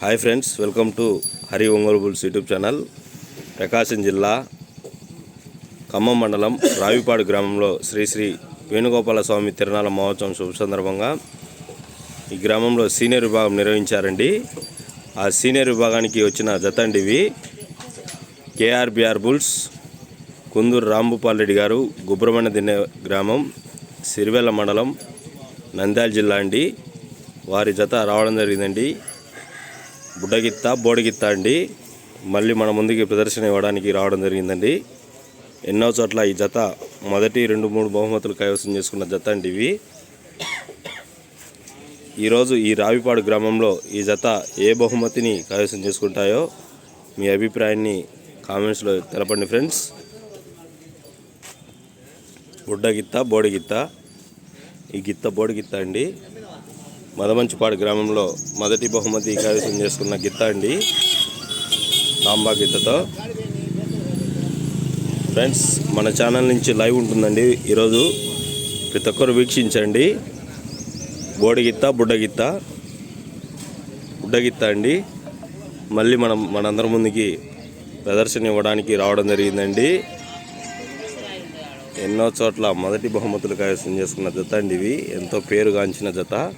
Hi friends welcome to Hari Ongole bulls YouTube channel Prakasam జిల్లా ఖమ్మం మండలం రావిపాడు గ్రామంలో శ్రీ శ్రీ వేణుగోపాల స్వామి తిరునాళ మహోత్సవం శుభ సందర్భంగా ఈ గ్రామంలో సీనియర్ విభాగం నిర్వహించారండి. ఆ సీనియర్ విభాగానికి వచ్చిన జత ఇవి కేఆర్బిఆర్ బుల్స్ కుందూరు రాంభూపాల్ రెడ్డి గారు గుబ్రమణ దిన్నె గ్రామం సిరివెల్ల మండలం నంద్యాల జిల్లా అండి. వారి జత రావడం జరిగిందండి. బుడ్డగిత్త బోడిగిత్త అండి. మళ్ళీ మన ముందుకి ప్రదర్శన ఇవ్వడానికి రావడం జరిగిందండి. ఎన్నో చోట్ల ఈ జత మొదటి రెండు మూడు బహుమతులు కైవసం చేసుకున్న జత అండి ఇవి. ఈరోజు ఈ రావిపాడు గ్రామంలో ఈ జత ఏ బహుమతిని కైవసం చేసుకుంటాయో మీ అభిప్రాయాన్ని కామెంట్స్లో తెలపండి ఫ్రెండ్స్. బుడ్డగిత్త బోడిగిత్త. ఈ గిత్త బోడిగిత్త అండి. మదమంచిపాడు గ్రామంలో మొదటి బహుమతి కైవసం చేసుకున్న గిత్త అండి. తాంబా గిత్తతో. ఫ్రెండ్స్ మన ఛానల్ నుంచి లైవ్ ఉంటుందండి ఈరోజు. ప్రతి ఒక్కరు వీక్షించండి. బోడిగిత్త బుడ్డగిత్త బుడ్డగిత్త అండి. మళ్ళీ మనం మనందరి ముందుకి ప్రదర్శన ఇవ్వడానికి రావడం జరిగిందండి. ఎన్నో చోట్ల మొదటి బహుమతులు కైవసం చేసుకున్న జత అండి ఇవి. ఎంతో పేరుగాంచిన జత.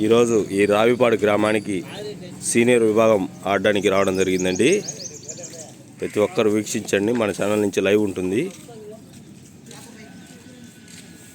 ఈరోజు ఈ రావిపాడు గ్రామానికి సీనియర్ విభాగం ఆడడానికి రావడం జరిగిందండి. ప్రతి ఒక్కరు వీక్షించండి. మన ఛానల్ నుంచి లైవ్ ఉంటుంది.